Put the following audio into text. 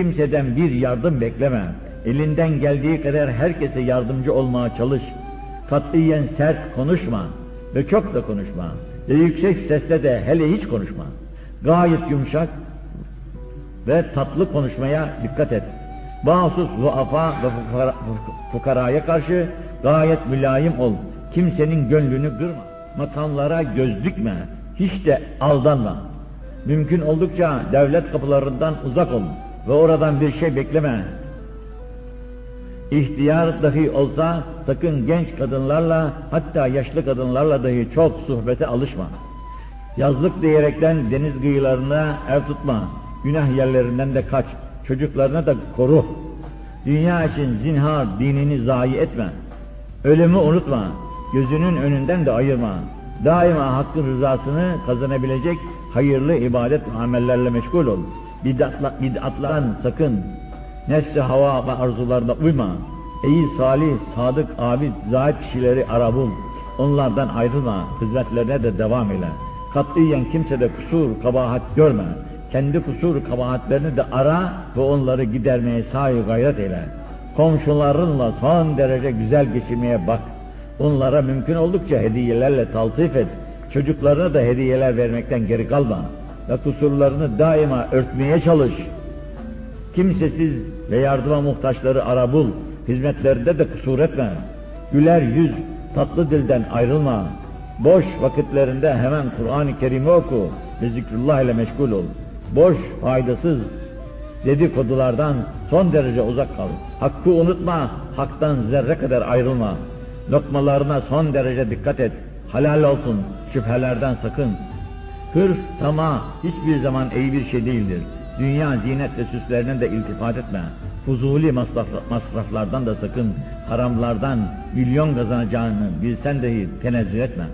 kimseden bir yardım bekleme. Elinden geldiği kadar herkese yardımcı olmaya çalış. Katiyen sert konuşma ve çok da konuşma. Ve yüksek sesle de hele hiç konuşma. Gayet yumuşak ve tatlı konuşmaya dikkat et. Bağımsız zuafa ve fukara- fukaraya karşı gayet mülayim ol. Kimsenin gönlünü kırma. Makamlara göz dikme. Hiç de aldanma. Mümkün oldukça devlet kapılarından uzak ol ve oradan bir şey bekleme. İhtiyar dahi olsa sakın genç kadınlarla hatta yaşlı kadınlarla dahi çok sohbete alışma. Yazlık diyerekten deniz kıyılarına ev tutma. Günah yerlerinden de kaç. Çocuklarına da koru. Dünya için zinhar dinini zayi etme. Ölümü unutma. Gözünün önünden de ayırma. Daima hakkın rızasını kazanabilecek hayırlı ibadet amellerle meşgul ol. Bid'atla, bid'atlardan sakın. Nefsi hava ve arzularına uyma. Ey salih, sadık, abid, zahid kişileri ara bul. Onlardan ayrılma, hizmetlerine de devam eyle. Katiyen kimsede kusur, kabahat görme. Kendi kusur, kabahatlerini de ara ve onları gidermeye sahi gayret eyle. Komşularınla son derece güzel geçirmeye bak. Onlara mümkün oldukça hediyelerle taltif et. Çocuklarına da hediyeler vermekten geri kalma. Ve kusurlarını daima örtmeye çalış. Kimsesiz ve yardıma muhtaçları ara bul. Hizmetlerinde de kusur etme. Güler yüz, tatlı dilden ayrılma. Boş vakitlerinde hemen Kur'an-ı Kerim'i oku ve zikrullah ile meşgul ol. Boş, faydasız dedikodulardan son derece uzak kal. Hakkı unutma, haktan zerre kadar ayrılma. Lokmalarına son derece dikkat et. Halal olsun, şüphelerden sakın. Hırs, tamah hiçbir zaman iyi bir şey değildir. Dünya zinet ve süslerine de iltifat etme. Fuzuli masraf, masraflardan da sakın. Haramlardan milyon kazanacağını bilsen dahi tenezzül etme.